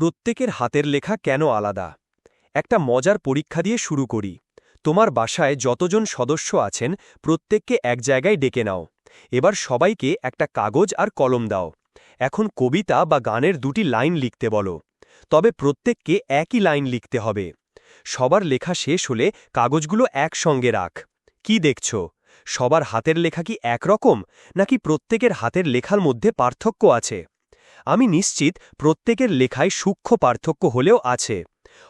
প্রত্যেকের হাতের লেখা কেন আলাদা? একটা মজার পরীক্ষা দিয়ে শুরু করি। তোমার বাসায় যতজন সদস্য আছেন, প্রত্যেককে এক জায়গায় ডেকে নাও। এবার সবাইকে একটা কাগজ আর কলম দাও। এখন কবিতা বা গানের দুটি লাইন লিখতে বলো। তবে প্রত্যেককে একই লাইন লিখতে হবে। সবার লেখা শেষ হলে কাগজগুলো একসঙ্গে রাখ। কি দেখছ? সবার হাতের লেখা কি একরকম? নাকি প্রত্যেকের হাতের লেখার মধ্যে পার্থক্য আছে? আমি নিশ্চিত প্রত্যেকের লেখায় সূক্ষ্ম পার্থক্য হলেও আছে।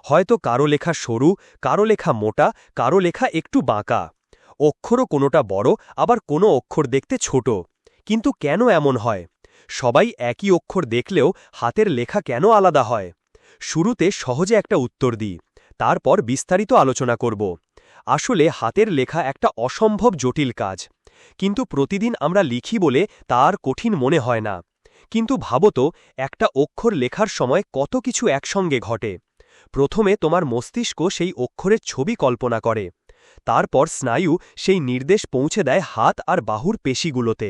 হয়তো কারও লেখা সরু, কারও লেখা মোটা, কারও লেখা একটু বাঁকা। অক্ষরও কোনোটা বড়, আবার কোনো অক্ষর দেখতে ছোট। কিন্তু কেন এমন হয়? সবাই একই অক্ষর দেখলেও হাতের লেখা কেন আলাদা হয়? শুরুতে সহজে একটা উত্তর দিই, তারপর বিস্তারিত আলোচনা করব। আসলে হাতের লেখা একটা অসম্ভব জটিল কাজ। কিন্তু প্রতিদিন আমরা লিখি বলে তার কঠিন মনে হয় না। কিন্তু ভাবত একটা অক্ষর লেখার সময় কত কিছু একসঙ্গে ঘটে। প্রথমে তোমার মস্তিষ্ক সেই অক্ষরের ছবি কল্পনা করে। তারপর স্নায়ু সেই নির্দেশ পৌঁছে দেয় হাত আর বাহুর পেশিগুলোতে।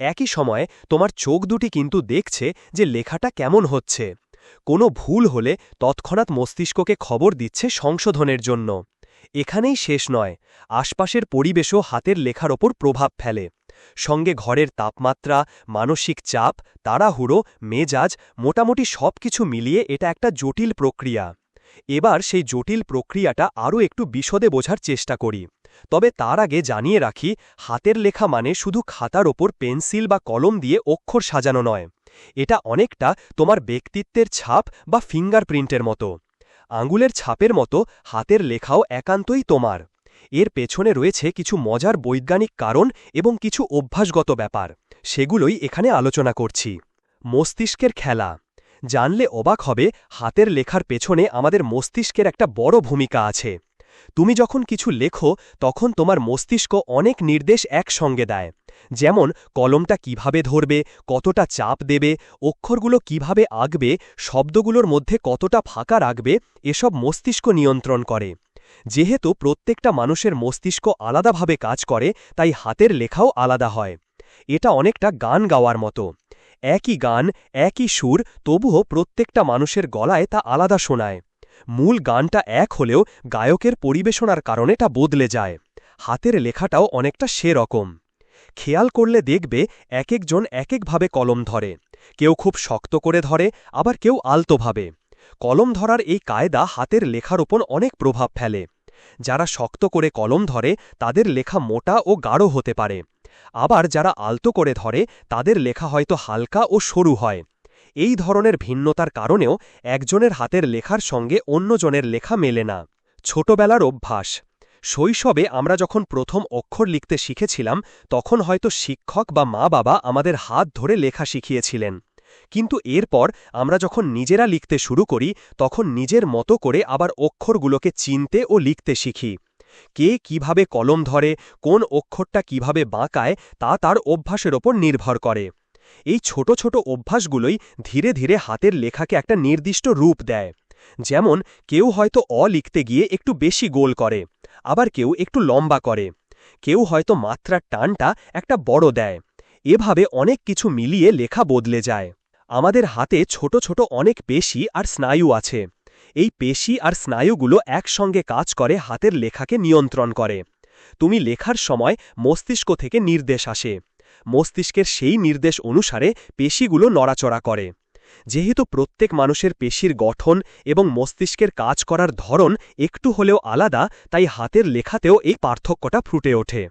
একই সময়ে তোমার চোখ দুটি কিন্তু দেখছে যে লেখাটা কেমন হচ্ছে। কোনো ভুল হলে তৎক্ষণাৎ মস্তিষ্ককে খবর দিচ্ছে সংশোধনের জন্য। এখানেই শেষ নয়, আশপাশের পরিবেশও হাতের লেখার ওপর প্রভাব ফেলে। সঙ্গে ঘরের তাপমাত্রা, মানসিক চাপ, তাড়াহুড়ো, মেজাজ, মোটামুটি সব কিছু মিলিয়ে এটা একটা জটিল প্রক্রিয়া। এবার সেই জটিল প্রক্রিয়াটা আরও একটু বিশদে বোঝার চেষ্টা করি। তবে তার আগে জানিয়ে রাখি, হাতের লেখা মানে শুধু খাতার ওপর পেন্সিল বা কলম দিয়ে অক্ষর সাজানো নয়। এটা অনেকটা তোমার ব্যক্তিত্বের ছাপ বা ফিঙ্গারপ্রিন্টের মতো। আঙ্গুলের ছাপের মতো হাতের লেখাও একান্তই তোমার। এর পেছনে রয়েছে কিছু মজার বৈজ্ঞানিক কারণ এবং কিছু অভ্যাসগত ব্যাপার। সেগুলোই এখানে আলোচনা করছি। মস্তিষ্কের খেলা। জানলে অবাক হবে, হাতের লেখার পেছনে আমাদের মস্তিষ্কের একটা বড় ভূমিকা আছে। তুমি যখন কিছু লেখো, তখন তোমার মস্তিষ্ক অনেক নির্দেশ একসঙ্গে দেয়। যেমন, কলমটা কীভাবে ধরবে, কতটা চাপ দেবে, অক্ষরগুলো কীভাবে আঁকবে, শব্দগুলোর মধ্যে কতটা ফাঁকা রাখবে, এসব মস্তিষ্ক নিয়ন্ত্রণ করে। যেহেতু প্রত্যেকটা মানুষের মস্তিষ্ক আলাদাভাবে কাজ করে, তাই হাতের লেখাও আলাদা হয়। এটা অনেকটা গান গাওয়ার মতো। একই গান, একই সুর, তবুও প্রত্যেকটা মানুষের গলায় তা আলাদা শোনায়। মূল গানটা এক হলেও গায়কের পরিবেশনার কারণে তা বদলে যায়। হাতের লেখাটাও অনেকটা সেরকম। খেয়াল করলে দেখবে এক একজন এক একভাবে কলম ধরে। কেউ খুব শক্ত করে ধরে, আবার কেউ আলতোভাবে। কলম ধরার এই কায়দা হাতের লেখার ওপর অনেক প্রভাব ফেলে। যারা শক্ত করে কলম ধরে, তাদের লেখা মোটা ও গাঢ় হতে পারে। আবার যারা আলতো করে ধরে, তাদের লেখা হয়তো হালকা ও সরু হয়। এই ধরনের ভিন্নতার কারণেও একজনের হাতের লেখার সঙ্গে অন্যজনের লেখা মেলে না। ছোটবেলার অভ্যাস। শৈশবে আমরা যখন প্রথম অক্ষর লিখতে শিখেছিলাম, তখন হয়তো শিক্ষক বা মা বাবা আমাদের হাত ধরে লেখা শিখিয়েছিলেন। কিন্তু এরপর আমরা যখন নিজেরা লিখতে শুরু করি, তখন নিজের মতো করে আবার অক্ষরগুলোকে চিনতে ও লিখতে শিখি। কে কীভাবে কলম ধরে, কোন অক্ষরটা কীভাবে বাঁকায়, তা তার অভ্যাসের ওপর নির্ভর করে। এই ছোট ছোট অভ্যাসগুলোই ধীরে ধীরে হাতের লেখাকে একটা নির্দিষ্ট রূপ দেয়। যেমন, কেউ হয়তো অ লিখতে গিয়ে একটু বেশি গোল করে, আবার কেউ একটু লম্বা করে। কেউ হয়তো মাত্রার টানটা একটা বড় দেয়। এভাবে অনেক কিছু মিলিয়ে লেখা বদলে যায়। আমাদের হাতে ছোট ছোট অনেক পেশি আর স্নায়ু আছে। এই পেশি আর স্নায়ুগুলো একসঙ্গে কাজ করে হাতের লেখাকে নিয়ন্ত্রণ করে। তুমি লেখার সময় মস্তিষ্ক থেকে নির্দেশ আসে। মস্তিষ্কের সেই নির্দেশ অনুসারে পেশিগুলো নড়াচড়া করে। যেহেতু প্রত্যেক মানুষের পেশির গঠন এবং মস্তিষ্কের কাজ করার ধরন একটু হলেও আলাদা, তাই হাতের লেখাতেও এই পার্থক্যটা ফুটে ওঠে।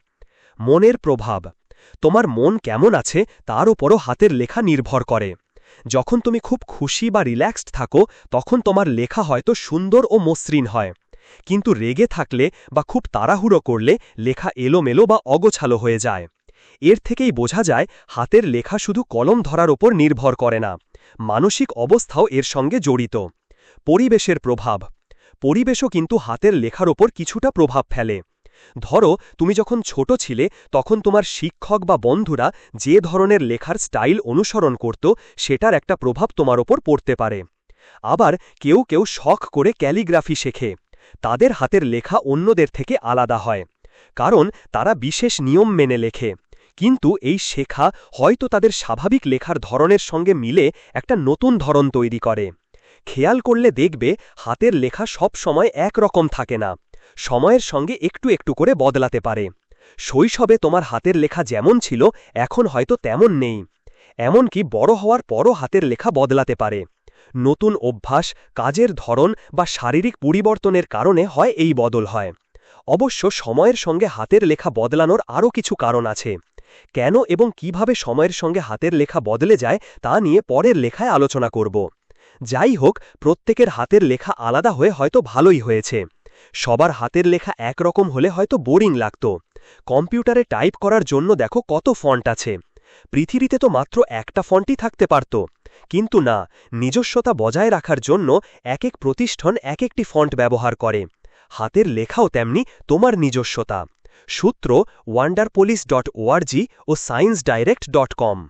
মনের প্রভাব। তোমার মন কেমন আছে তার উপরও হাতের লেখা নির্ভর করে। যখন তুমি খুব খুশি বা রিল্যাক্সড থাকো, তখন তোমার লেখা হয়তো সুন্দর ও মসৃণ হয়। কিন্তু রেগে থাকলে বা খুব তাড়াহুড়ো করলে লেখা এলোমেলো বা অগোছালো হয়ে যায়। এর থেকেই বোঝা যায়, হাতের লেখা শুধু কলম ধরার ওপর নির্ভর করে না। মানসিক অবস্থাও এর সঙ্গে জড়িত। পরিবেশের প্রভাব। পরিবেশও কিন্তু হাতের লেখার ওপর কিছুটা প্রভাব ফেলে। ধরো, তুমি যখন ছোট ছিলে, তখন তোমার শিক্ষক বা বন্ধুরা যে ধরনের লেখার স্টাইল অনুসরণ করত, সেটার একটা প্রভাব তোমার ওপর পড়তে পারে। আবার কেউ কেউ শখ করে ক্যালিগ্রাফি শেখে। তাদের হাতের লেখা অন্যদের থেকে আলাদা হয়। কারণ, তারা বিশেষ নিয়ম মেনে লেখে। কিন্তু এই শেখা হয়তো তাদের স্বাভাবিক লেখার ধরনের সঙ্গে মিলে একটা নতুন ধরন তৈরি করে। খেয়াল করলে দেখবে, হাতের লেখা সব সময় একরকম থাকে না। সময়ের সঙ্গে একটু একটু করে বদলাতে পারে। শৈশবে তোমার হাতের লেখা যেমন ছিল, এখন হয়তো তেমন নেই। এমনকি বড় হওয়ার পরও হাতের লেখা বদলাতে পারে। নতুন অভ্যাস, কাজের ধরন বা শারীরিক পরিবর্তনের কারণে হয় এই বদল হয়। অবশ্য সময়ের সঙ্গে হাতের লেখা বদলানোর আরও কিছু কারণ আছে। কেন এবং কীভাবে সময়ের সঙ্গে হাতের লেখা বদলে যায়, তা নিয়ে পরের লেখায় আলোচনা করব। যাই হোক, প্রত্যেকের হাতের লেখা আলাদা হয়ে হয়তো ভালোই হয়েছে। সবার হাতের লেখা একরকম হলে হয়তো বোরিং লাগত। কম্পিউটারে টাইপ করার জন্য দেখো কত ফন্ট আছে। পৃথিবীতে তো মাত্র একটা ফন্টই থাকতে পারত। কিন্তু না, নিজস্বতা বজায় রাখার জন্য এক এক প্রতিষ্ঠান এক একটি ফন্ট ব্যবহার করে। হাতের লেখাও তেমনি তোমার নিজস্বতা। সূত্র ওয়ান্ডারপোলিস ডট ও সায়েন্স ডাইরেক্ট ডট কম